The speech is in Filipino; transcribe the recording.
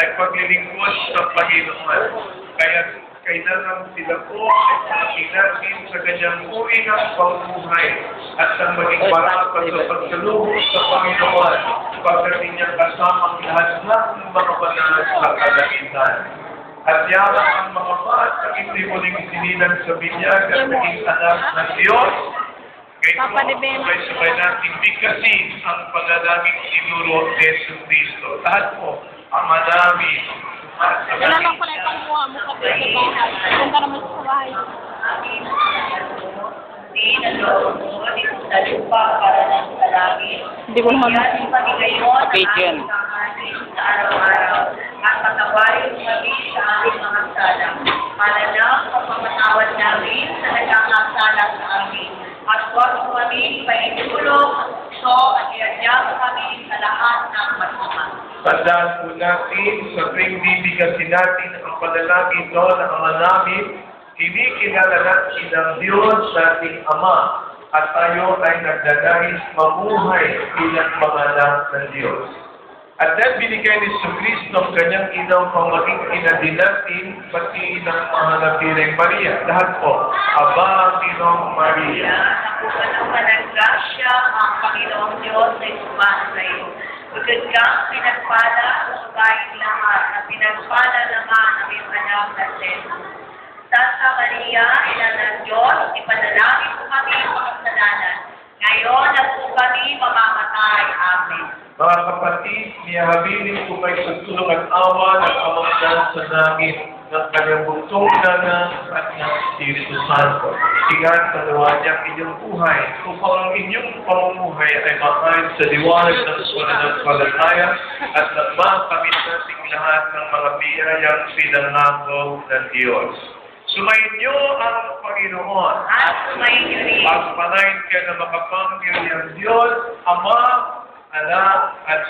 ay paglilingkod sa Panginoon. Kaya kailangan sila po ay panaginagin sa kanyang uri ng pamumuhay at sa maging marapat sa pagsalubong sa Panginoon pagdating niya kasama ang lahat ng mga banal sa kalahitan. At yaman ang mga baat na hindi muling sinilang sa binyag at naging anak ng Diyos. Ben. sabay-sabay natin bigkasin ang paglalaging tinuro ni Yesu Cristo. Lahat po, At sa Wala lang pala itong mukha mo kasi sa bahay. Kung ka naman sa bahay. Hindi ko naman Yan ang sa araw-araw at patawarin kami sa aming mga sala. Para lang ang pamatawad namin sa nagkakasala sa amin. At huwag mo kami paitulog so at iadya kami sa lahat ng masama. Tandaan po natin sa tuwing bibigasin natin ang panalangin doon ng ama namin, kinikilala natin ang Diyos nating Ama at tayo ay nagdadahis mamuhay bilang mga anak ng Diyos. At dahil binigay ni Kristo ang kanyang inaw pang maging ina din natin, pati ng mga nabireng Maria. Lahat po, Aba, Ginong Maria. Nakuha ng panagkasya ang Panginoong Diyos ay sumasa sa iyo. Bukod kang pinagpala sa sugayin lahat at pinagpala naman ang iyong anak na Jesus. Santa Maria, ina ng Diyos, ipanalangin mo kami sa kasalanan. Ngayon at po kami mamamatay. Amen. Mga kapatid, niyahabilin ko kayo sa tulong at awa ng amang Diyos sa langit ng kanyang bugtong na at ng Espiritu Santo. Ingat sa nawa niya ang inyong buhay upang ang inyong pamumuhay ay makain sa liwanag ng pananampalataya at nagmakamit nating lahat ng mga biyayang pinangako ng Diyos. Sumayin niyo ang Panginoon. At sumayin niyo rin. Pagpanayin kayo na makapangyarihan Diyos, Ama, Anak, at